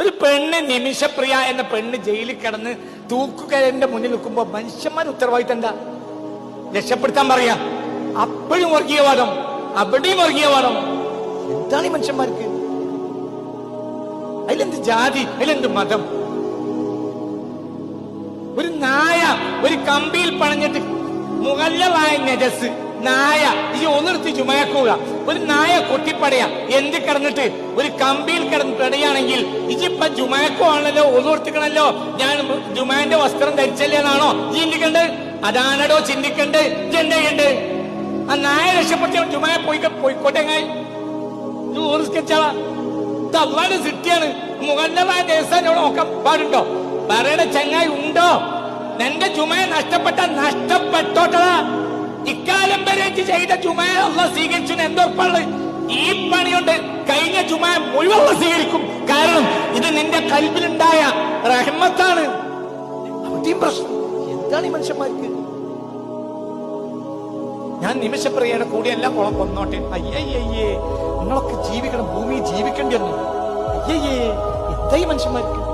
ഒരു പെണ്ണ് നിമിഷപ്രിയ എന്ന പെണ്ണ് ജയിലിൽ കിടന്ന് തൂക്കുകരന്റെ മുന്നിൽ നിൽക്കുമ്പോ മനുഷ്യന്മാർ ഉത്തരവാദിത്തം എന്താ? രക്ഷപ്പെടുത്താൻ പറയാ. അപ്പോഴും വർഗീയവാദം അവിടെയും വർഗീയവാദം എന്താണ് ഈ മനുഷ്യന്മാർക്ക്? അതിലെന്ത് ജാതി? അതിലെന്ത് മതം? ഒരു നായ ഒരു കമ്പിയിൽ പണഞ്ഞിട്ട് മുകളിലായ നജസ്. നായ ഈ ഒന്നിർത്തി ചുമയാക്കുക ഒരു നായ കൊട്ടിപ്പടയാ. എന്ത് കിടന്നിട്ട്? ഒരു കമ്പിയിൽ കിടന്ന് പെടയാണെങ്കിൽ ഇജിപ്പ ജുമയക്കുവാണല്ലോ ഒന്നിർത്തിക്കണല്ലോ ഞാൻ ജുമാന്റെ വസ്ത്രം ധരിച്ചല്ലേ എന്നാണോ ചിന്തിക്കണ്ട്? അതാണടോ ചിന്തിക്കണ്ട്? ചെണ്ടയുണ്ട് ആ നായ രക്ഷപ്പെട്ട ജുമായ പോയി പോയിക്കോട്ടെ എങ്ങായി സിട്ടിയാണ് മുഖല്ലമായ ദേശം നോക്കാൻ പാടുണ്ടോ? പറയുടെ ചങ്ങായി ഉണ്ടോ? നിന്റെ ചുമയ നഷ്ടപ്പെട്ട നഷ്ടപ്പെട്ടോട്ടതാ. ഇജ്ജ് ചെയ്ത അള്ള സ്വീകരിച്ചു എന്തോർപ്പുള്ളത് ഈ പണിയുണ്ട്. കഴിഞ്ഞ ചുമയ മുഴുവൻ സ്വീകരിക്കും. കാരണം ഇത് നിന്റെ കൽബിലുണ്ടായ റഹ്മത്താണ്. പ്രശ്നം. എന്താണ് ഈ മനുഷ്യന്മാർക്ക്? ഞാൻ നിമിഷപ്രിയയുടെ കൂടെ എല്ലാം കുളം കൊന്നോട്ടെ. അയ്യയ്യേ നിങ്ങളൊക്കെ ജീവിക്കണം. ഭൂമി ജീവിക്കേണ്ടി വന്നു. അയ്യയ്യേ. ഇത്രയും മനുഷ്യന്മാർക്ക്.